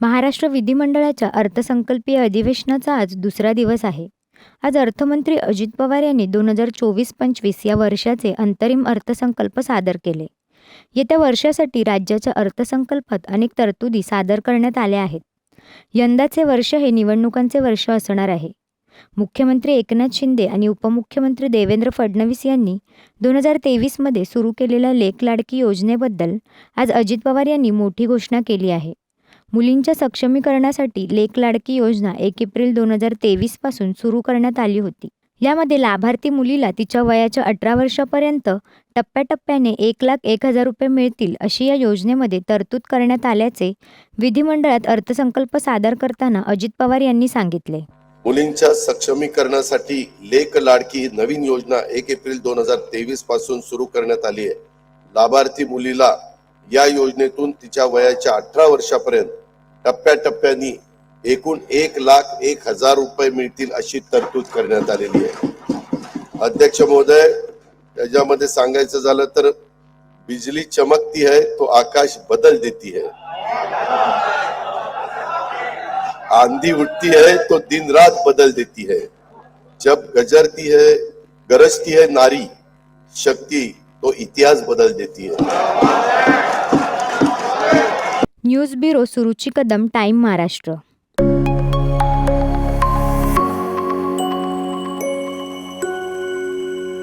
महाराष्ट्र विधिमंडळाच्या अर्थसंकल्पीय अधिवेशनाचा आज दुसरा दिवस आहे. आज अर्थमंत्री अजित पवार यांनी दोन हजार चोवीस पंचवीस या वर्षाचे अंतरिम अर्थसंकल्प सादर केले. येत्या वर्षासाठी राज्याच्या अर्थसंकल्पात अनेक तरतुदी सादर करण्यात आल्या आहेत. यंदाचे वर्ष हे निवडणुकांचे वर्ष असणार आहे. मुख्यमंत्री एकनाथ शिंदे आणि उपमुख्यमंत्री देवेंद्र फडणवीस यांनी दोन हजार तेवीसमध्ये सुरू केलेल्या लेक लाडकी योजनेबद्दल आज अजित पवार यांनी मोठी घोषणा केली आहे. मुलींच्या सक्षमीकरणासाठी लेक लाडकी योजना एक एप्रिल दोन हजार तेवीसपासून सुरू करण्यात आली होती. यामध्ये लाभार्थी मुलीला तिच्या वयाच्या अठरा वर्षापर्यंत टप्प्याटप्प्याने एक लाख एक हजार रुपये मिळतील अशी या योजनेमध्ये तरतूद करण्यात आल्याचे विधिमंडळात अर्थसंकल्प सादर करताना अजित पवार यांनी सांगितले. मुलींच्या सक्षमीकरणासाठी लेक लाडकी ही नवीन योजना एक एप्रिल दोन हजार तेवीसपासून सुरू करण्यात आली आहे. लाभार्थी मुलीला या योजनेतून तिच्या वयाच्या अठरा वर्षापर्यंत टप्प्याटप्प्यानी एकूण एक लाख एक हजार रुपये मिळतील अशी तरतूद करण्यात आलेली आहे. अध्यक्ष महोदय त्याच्यामध्ये सांगायचं झालं तर बिजली चमकती है तो आकाश बदल देती है आंधी उठती है तो दिन रात बदल देती है जब गजरती है गरजती है नारी शक्ति तो इतिहास बदल देती है. News bureau Suruchi Kadam time Maharashtra